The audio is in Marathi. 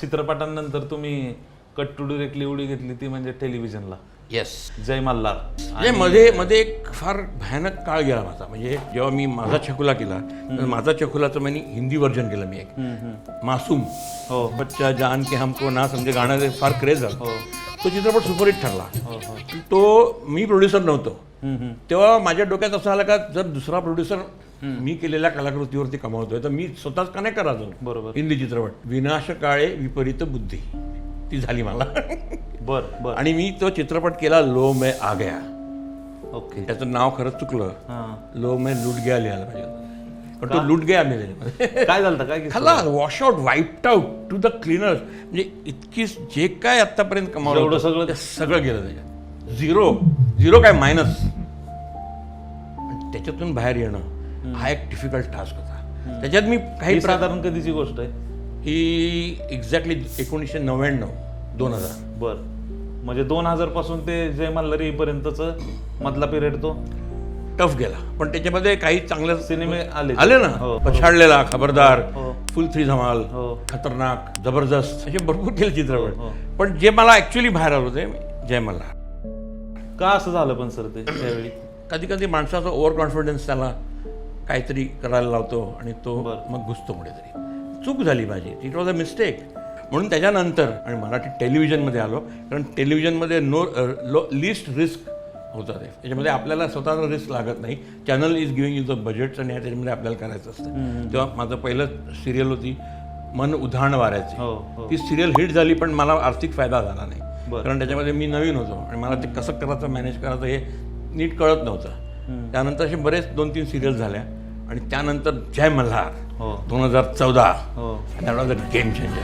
चित्रपटांनंतर तुम्ही कट टू डिरेक्टली उडी घेतली ती म्हणजे टेलिव्हिजनला. येस जय मल्हार. म्हणजे मध्ये मध्ये एक फार भयानक काळ गेला माझा. म्हणजे जेव्हा मी माझा चकुला केला तर माझा चकुलाचं मी हिंदी व्हर्जन केलं मी एक. मासूम. हो. बच्चा जान के हमको ना समजे गाणं फार क्रेज झालं. हो. तो चित्रपट सुपरहिट ठरला. हो हो. तो मी प्रोड्युसर नव्हतो. तेव्हा माझ्या डोक्यात असं आलं का जर दुसरा प्रोड्युसर मी केलेल्या कलाकृतीवरती कमावतोय. तर मी स्वतःच का नाही करायचो बरोबर. हिंदी चित्रपट. विनाश काळे विपरीत बुद्धी. ती झाली मला. बर बर. आणि मी तो चित्रपट केला लो मैं आ गया ओके. त्याचं नाव खरंच चुकलं. हां. लो मैं लुट गया लिहायला पाहिजे पण तो लुट गया मी काय झालं काय? खाला wash out wiped out to the cleaners म्हणजे इतकी जे काय आतापर्यंत कमावलं होतं, सगळं- ते सगळं गेलं त्याच्यात. झिरो झिरो काय मायनस त्याच्यातून बाहेर येणं. हा एक डिफिकल्ट टास्क होता. त्याच्यात मी काही ही साधारण कधीची गोष्ट आहे? ही एक्झॅक्टली एकोणीसशे नव्याण्णव दोन हजार. बर. म्हणजे दोन हजारपासून ते जय मल्हार येईपर्यंत मधला पिरियड तो? टफ गेला. पण त्याच्यामध्ये काही चांगले सिनेमे आले. आले ना. हो पछाडलेला खबरदार हो. फुल थ्री धमाल हो. खतरनाक जबरदस्त असे भरपूर केले हो, हो. चित्रपट पण जे मला ऍक्च्युली बाहेर आलं होते जय मल्हार का असं झालं पण सर ते त्यावेळी? कधी कधी माणसाचा ओव्हर कॉन्फिडन्स त्याला काहीतरी करायला लावतो आणि तो. मग घुसतो कुठेतरी चूक झाली माझी. इट वॉज अ मिस्टेक म्हणून त्याच्यानंतर आणि मराठी टेलिव्हिजनमध्ये आलो कारण टेलिव्हिजनमध्ये नो लो लिस्ट रिस्क होतं ते. त्याच्यामध्ये आपल्याला स्वतःला रिस्क लागत नाही. Channel is giving you the budgets आणि त्याच्यामध्ये आपल्याला करायचं असतं. तेव्हा माझं पहिलं सिरियल होती मन उधाण वाऱ्याचे. हो हो. ती सिरियल हिट झाली पण मला आर्थिक फायदा झाला नाही. कारण त्याच्यामध्ये मी नवीन होतो आणि मला ते कसं करायचं मॅनेज करायचं हे नीट कळत नव्हतं. त्यानंतर असे बरेच दोन तीन सिरियल झाल्या. आणि त्यानंतर जय मल्हार. हो. दोन हजार चौदा. हो. Game changer